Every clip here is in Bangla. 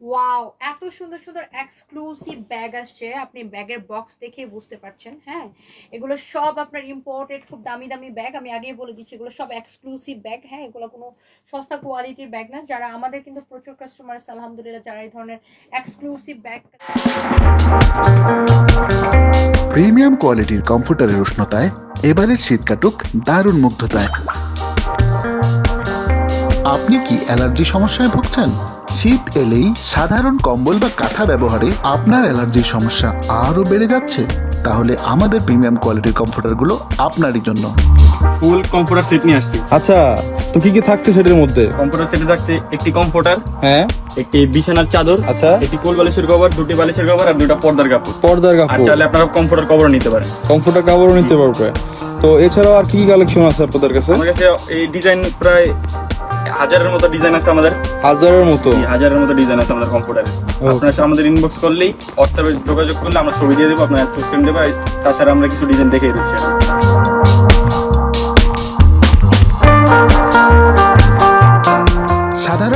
ওয়াও এত সুন্দর সুন্দর এক্সক্লুসিভ ব্যাগ আসছে। আপনি ব্যাগের বক্স দেখে বুঝতে পারছেন হ্যাঁ? এগুলো সব আপনার ইম্পোর্টেড খুব দামি দামি ব্যাগ আমি আগেই বলে দিচ্ছি, এগুলো সব এক্সক্লুসিভ ব্যাগ হ্যাঁ? এগুলো কোনো সস্তা কোয়ালিটির ব্যাগ না। যারা আমাদের কিন্তু প্রচুর কাস্টমার আছে আলহামদুলিল্লাহ, যারা এই ধরনের এক্সক্লুসিভ ব্যাগ প্রিমিয়াম কোয়ালিটির কম্পিউটারের উষ্ণতায়, এবারের শীত কাটুক দারুণ মুগ্ধতায়। আপনি কি অ্যালার্জি সমস্যায় ভুগছেন? শীত এলেই সাধারণ কম্বল বা কাঁথা ব্যবহারে আপনার অ্যালার্জির সমস্যা আরও বেড়ে যাচ্ছে। তাহলে আমাদের প্রিমিয়াম কোয়ালিটির কমফোর্টারগুলো আপনারই জন্য। ফুল কম্পিউটার সেট নিয়ে আসছি। আচ্ছা তো কি কি থাকছে সেটার মধ্যে? কম্পিউটার সেটে থাকছে একটি কম্পিউটার হ্যাঁ। একটি বিছানার চাদর আচ্ছা। একটি কোল বালিশের কভার দুটি বালিশের কভার আর দুটো পর্দার কাপড়। পর্দার আর কাপড়। চাইলে আপনারা কম্পিউটার কভার নিতে পারেন। কমফোর্টার কাপড়ও নিতে পারবে। তো এছাড়াও আর কি কি কালেকশন আছে আপনাদের কাছে? আমার কাছে এই ডিজাইন প্রায় হাজারের মতো ডিজাইন আছে আমাদের। হাজারের মতো? হাজারের মতো ডিজাইন আছে আমাদের কম্পিউটারে আপনার আমাদের ইনবক্স করলেই হোয়াটসঅ্যাপে যোগাযোগ করলে আমরা ছবি দিয়ে দেবো আপনার চুজ করে দেবো তাছাড়া আমরা কিছু ডিজাইন দেখিয়ে দিচ্ছি।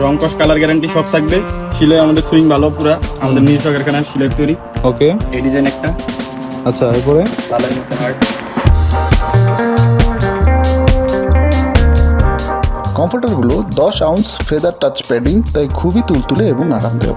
রং কস্ট কালার গ্যারান্টি সব থাকবে। সিলাই আমাদের সুইং ভালো পুরা। আমাদের নিজস্ব কারখানার সিলাই তৈরি। ওকে। এই ডিজাইন একটা। আচ্ছা এরপরে? লালের মধ্যে হার্ট কমফোর্টারগুলো দশ আউন্স ফেদার টাচ প্যাডিং তাই খুবই তুলতুলে এবং আরামদায়ক।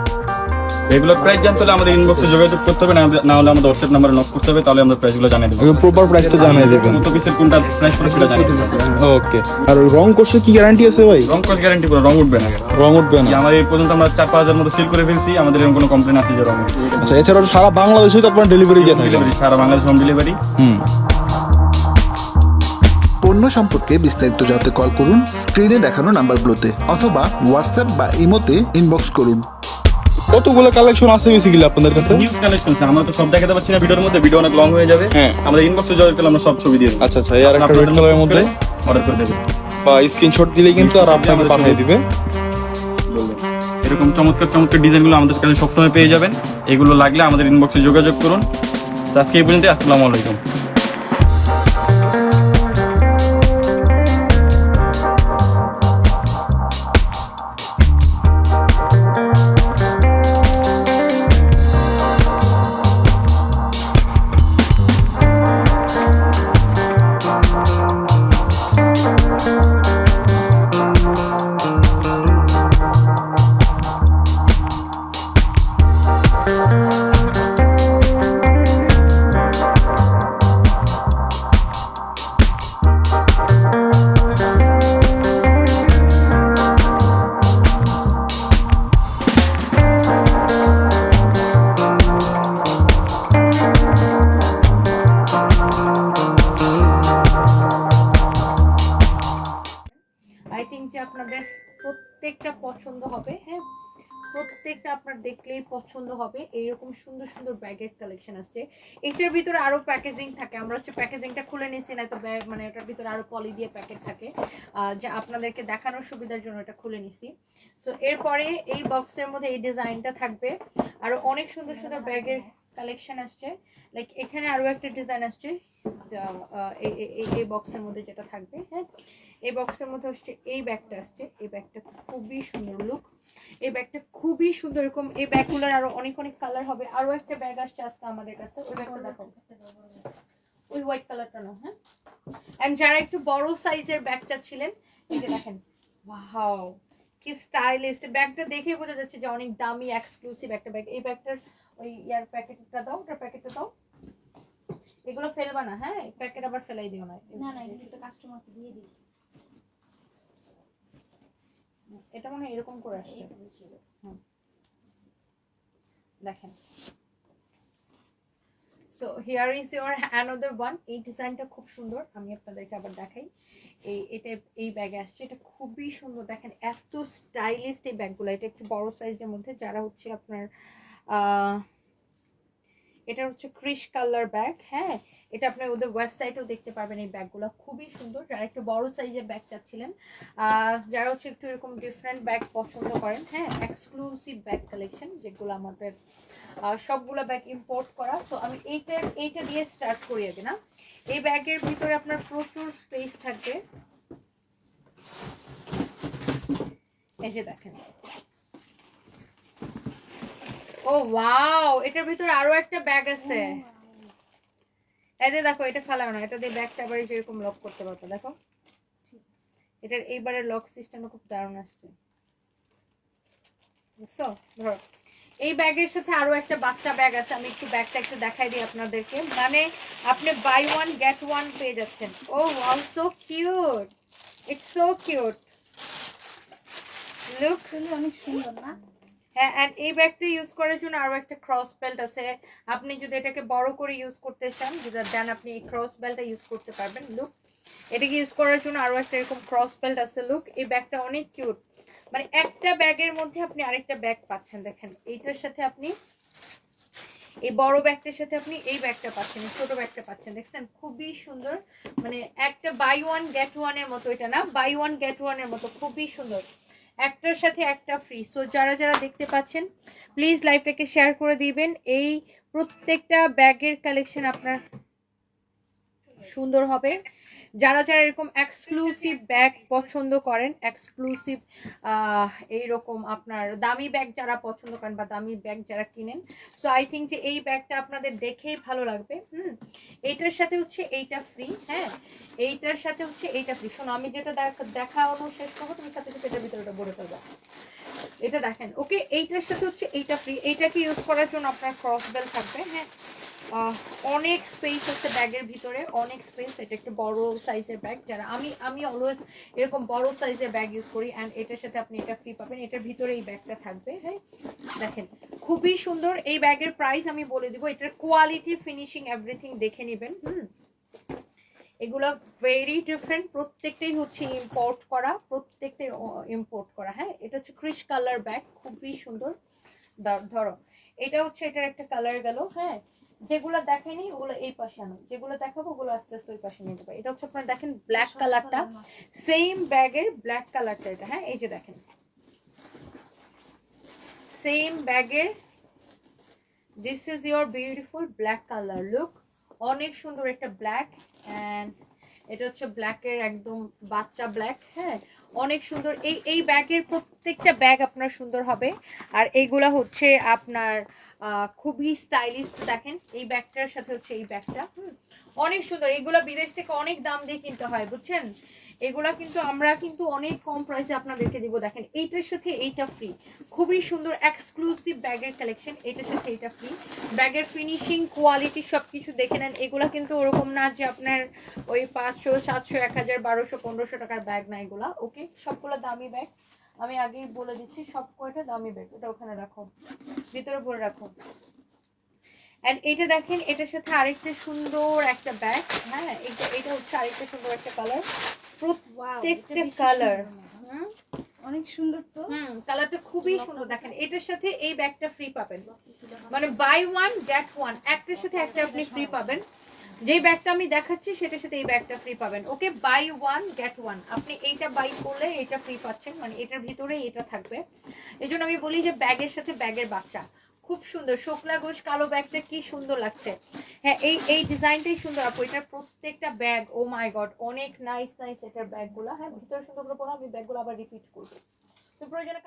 রেগুলার প্রাইস জানতে হলে আমাদের ইনবক্সে যোগাযোগ করতে হবে না হলে আমাদের হোয়াটসঅ্যাপ নাম্বারে নক করতে হবে তাহলে আমরা প্রাইসগুলো জানিয়ে দেবো। প্রপার প্রাইসটা জানিয়ে দেবেন। কত পিসের কোনটা প্রাইস পড়ে সেটা জানিয়ে দেবো। ওকে আর রং কোর্সে কি গ্যারান্টি আছে ভাই? রং কস গ্যারান্টি পুরো রং উঠবে না। রং উঠবে না। যে আমাদের এই পর্যন্ত আমরা চার পাঁচ হাজার মতো সেল করে ফেলছি আমাদের এরকম কোনো কমপ্লেন আসে যে রং আচ্ছা এছাড়াও সারা বাংলাদেশে তো আপনার ডেলিভারি দিয়ে থাকেন সারা বাংলাদেশ হোম ডেলিভারি হুম। পণ্য সম্পর্কে বিস্তারিত জানতে কল করুন স্ক্রিনে দেখানো নাম্বারগুলোতে অথবা হোয়াটসঅ্যাপ বা ইমোতে ইনবক্স করুন। কতগুলো কালেকশন আছে বেসিক্যালি আপনাদের কাছে? নিউজ কালেকশন আমরা তো সব দেখাতে পারছি না ভিডিওর মধ্যে ভিডিও অনেক লং হয়ে যাবে। হ্যাঁ। আমাদের ইনবক্সে যোগাযোগ করলে আমরা সব ছবি দিয়ে দেবো। আচ্ছা আচ্ছা এই আর একটা রেড কালারের মধ্যে? অর্ডার করে দেবে। বা স্ক্রিনশট দিলে কিন্তু আর আপনাকে পাঠিয়ে দিবে। এরকম চমৎকার চমৎকার ডিজাইনগুলো আমাদের কাছে সবসময় পেয়ে যাবেন। এগুলো লাগলে আমাদের ইনবক্সে যোগাযোগ করুন। তো আজকে এই পর্যন্ত আসসালামু আলাইকুম। প্রত্যেকটা আপনার দেখলেই পছন্দ হবে। এইরকম সুন্দর সুন্দর ব্যাগের কালেকশন আসছে। এটার ভিতরে আরও প্যাকেজিং থাকে। আমরা হচ্ছে প্যাকেজিংটা খুলে নিছি না তো ব্যাগ মানে এটার ভিতরে আরও পলি দিয়ে প্যাকেট থাকে। যা আপনাদেরকে দেখানোর সুবিধার জন্য এটা খুলে নিছি সো এরপরে এই বক্সের মধ্যে এই ডিজাইনটা থাকবে। আরও অনেক সুন্দর সুন্দর ব্যাগের কালেকশন আসছে। লাইক এখানে আরও একটা ডিজাইন আসছে। এই বক্সের মধ্যে যেটা থাকবে হ্যাঁ? এই বক্সের মধ্যে হচ্ছে এই ব্যাগটা আসছে। এই ব্যাগটা খুবই সুন্দর লুক এই ব্যাগটা খুবই সুন্দর এরকম এই ব্যাগগুলোর আরও অনেক অনেক কালার হবে। আরও একটা ব্যাগ আসছে আজকে আমাদের কাছে ওই ব্যাগটা দেখো ওই হোয়াইট কালারটা না হ্যাঁ? এন্ড যারা একটু বড় সাইজের ব্যাগটা ছিলেন এই যে দেখেন ওয়াও কি স্টাইলিস্ট ব্যাগটা দেখে বোঝা যাচ্ছে যে অনেক দামি এক্সক্লুসিভ একটা ব্যাগ এই ব্যাগটার ওই ইয়ার প্যাকেটটা দাও ওটার প্যাকেটটা দাও। এগুলো ফেলবা না হ্যাঁ? প্যাকেট আবার ফেলাই দিও না। না না এগুলো তো কাস্টমারকে দিয়ে দিই এটা মনে এরকম করে আসছে। দেখেন। So here is your another one এই ডিজাইনটা খুব সুন্দর। আমি আপনাদেরকে আবার দেখাই। এই এটা এই ব্যাগে আসছে। এটা খুবই সুন্দর। দেখেন এত স্টাইলিশ এই ব্যাগগুলো এটা একটু বড় সাইজের মধ্যে। যারা হচ্ছে আপনার আহ, এটা হচ্ছে ক্রিশ কালার ব্যাগ হ্যাঁ? এটা আপনি ওদের ওয়েবসাইটেও দেখতে পারবেন এই ব্যাগগুলো খুবই সুন্দর। যারা একটু বড় সাইজের ব্যাগ চাচ্ছিলেন যারা হচ্ছে একটু এরকম ডিফারেন্ট ব্যাগ পছন্দ করেন হ্যাঁ? এক্সক্লুসিভ ব্যাগ কালেকশন যেগুলো আমাদের সবগুলো ব্যাগ ইম্পোর্ট করা। তো আমি এইটার এইটা দিয়ে স্টার্ট করিয়ে দিই না? এই ব্যাগের ভিতরে আপনার প্রচুর স্পেস থাকবে। যে দেখেন। ও ওয়াও এটার ভিতরে আরও একটা ব্যাগ আছে। এতে দেখো এটা ফেলাও না এটা দিয়ে ব্যাগটা আবার এরকম লক করতে পারতো দেখো। এটার এইবারের লক সিস্টেমে খুব দারুণ আসছে। বুঝছ? ধরো এই ব্যাগের সাথে আরও একটা বাচ্চা ব্যাগ আছে আমি একটু ব্যাগটা একটু দেখাই দিই আপনাদেরকে। মানে আপনি বাই ওয়ান গেট ওয়ান পেয়ে যাচ্ছেন। ও wow so cute it's so cute look অনেক সুন্দর না? হ্যাঁ অ্যান্ড এই ব্যাগটা ইউজ করার জন্য আরও একটা ক্রস বেল্ট আছে। আপনি যদি এটাকে বড় করে ইউজ করতে চান দেন আপনি এই ক্রস বেল্টটা ইউজ করতে পারবেন লুক এটাকে ইউজ করার জন্য আরও একটা এরকম ক্রস বেল্ট আছে লুক এই ব্যাগটা অনেক কিউট মানে একটা ব্যাগের মধ্যে আপনি আরেকটা ব্যাগ পাচ্ছেন, দেখেন। এইটার সাথে আপনি, এই বড় ব্যাগটার সাথে আপনি এই ব্যাগটা পাচ্ছেন ছোট ব্যাগটা পাচ্ছেন। দেখছেন? খুবই সুন্দর। মানে একটা বাই ওয়ান গেট ওয়ানের মতো, এটা না? বাই ওয়ান গেট ওয়ানের মতো, খুবই সুন্দর। একটার সাথে একটা ফ্রি সো যারা যারা দেখতে পাচ্ছেন প্লিজ লাইভটাকে শেয়ার করে দিবেন। এই প্রত্যেকটা ব্যাগের কালেকশন আপনার সুন্দর হবে। যারা যারা এরকম এক্সক্লুসিভ ব্যাগ পছন্দ করেন এক্সক্লুসিভ এইরকম আপনার দামি ব্যাগ যারা পছন্দ করেন বা দামি ব্যাগ যারা কিনেন সো আই থিঙ্ক যে এই ব্যাগটা আপনাদের দেখেই ভালো লাগবে। হুম, এইটার সাথে হচ্ছে এইটা ফ্রি হ্যাঁ? এইটার সাথে হচ্ছে এইটা ফ্রি শোনো, আমি যেটা দেখ- দেখানো শেষ করব, তুমি সাথে সাথে এটার ভিতরে বলে ভরে এটা দেখেন ওকে এইটার সাথে হচ্ছে এইটা ফ্রি এইটাকে ইউজ করার জন্য আপনার ক্রস বেল থাকবে হ্যাঁ? অনেক স্পেস আছে ব্যাগের ভিতরে, অনেক স্পেস এটা একটু বড় সাইজের ব্যাগ যারা আমি আমি অলওয়েজ এরকম বড় সাইজের ব্যাগ ইউজ করি অ্যান্ড এটার সাথে আপনি এটা ফ্রি পাবেন, এটার ভিতরে এই ব্যাগটা থাকবে হ্যাঁ? দেখেন, খুবই সুন্দর, এই ব্যাগের প্রাইস আমি বলে দিব, এটার কোয়ালিটি ফিনিশিং এভরিথিং দেখে নেবেন, হুম? এগুলো ভেরি ডিফারেন্ট প্রত্যেকটাই হচ্ছে ইম্পোর্ট করা, প্রত্যেকটাই ইম্পোর্ট করা হ্যাঁ? এটা হচ্ছে ক্রিশ কালার ব্যাগ খুবই সুন্দর, ধরো এটা হচ্ছে এটার একটা কালার গেল হ্যাঁ? যেগুলো দেখেনি ওগুলো এই পাশে আনো। যেগুলো দেখাবো ওগুলো আস্তে আস্তে ওই পাশে নিয়ে যাবে। এটা হচ্ছে আপনারা দেখেন ব্ল্যাক কালারটা সেম ব্যাগের ব্ল্যাক কালারটা এটা হ্যাঁ? এই যে দেখেন। সেম ব্যাগের this is your beautiful black colour look অনেক সুন্দর একটা ব্ল্যাক অ্যান্ড এটা হচ্ছে ব্ল্যাকের একদম বাচ্চা ব্ল্যাক হ্যাঁ? অনেক সুন্দর। এই এই ব্যাগের প্রত্যেকটা ব্যাগ আপনার সুন্দর হবে। আর এইগুলা হচ্ছে আপনার খুবই স্টাইলিশ দেখেন। এই ব্যাগটার সাথে হচ্ছে এই ব্যাগটা। অনেক সুন্দর। এইগুলো বিদেশ থেকে অনেক দাম দিয়ে কিনতে হয়, বুঝছেন? এগুলা কিন্তু আমরা কিন্তু অনেক কম প্রাইসে আপনাদেরকে দিব। দেখেন, এইটার সাথে এইটা ফ্রি খুবই সুন্দর এক্সক্লুসিভ ব্যাগের কালেকশন এটার সাথে এইটা ফ্রি ব্যাগের ফিনিশিং কোয়ালিটি সব কিছু দেখে নেন। এগুলা কিন্তু ওরকম না যে আপনার ওই পাঁচশো, সাতশো, এক হাজার, বারোশো, পনেরোশো টাকার ব্যাগ না এগুলা ওকে সবগুলো দামি ব্যাগ আমি আগেই বলে দিচ্ছি সব কয়টা দামি ব্যাগ ওটা ওখানে রাখো। ভিতরে ভরে রাখো। অ্যান্ড এটা দেখেন এটার সাথে আরেকটা সুন্দর একটা ব্যাগ হ্যাঁ? এটা এটা হচ্ছে আরেকটা সুন্দর একটা কালার প্রত্যেকটা কালার অনেক সুন্দর তো। হুম কালারটা খুবই সুন্দর। দেখেন এটার সাথে এই ব্যাগটা ফ্রি পাবেন। মানে বাই ওয়ান গেট ওয়ান একটার সাথে একটা আপনি ফ্রি পাবেন। যেই ব্যাগটা আমি দেখাচ্ছি সেটার সাথে এই ব্যাগটা ফ্রি পাবেন। Okay buy one get one আপনি এইটা বাই করলে এটা ফ্রি পাচ্ছেন। মানে এটার ভিতরে এটা থাকবে। এই জন্য আমি বলি যে ব্যাগের সাথে ব্যাগের বাচ্চা। খুব সুন্দর। শোকলা ঘোষ কালো ব্যাগটা কি সুন্দর লাগছে। হ্যাঁ এই এই ডিজাইনটাই সুন্দর। আপু, এটার প্রত্যেকটা ব্যাগ ও মাই গড অনেক নাইস নাইস এটার ব্যাগগুলো। হ্যাঁ ভিতরে সুন্দর করে পড়া আমি ব্যাগগুলো আবার রিপিট করব। তো প্রয়োজনে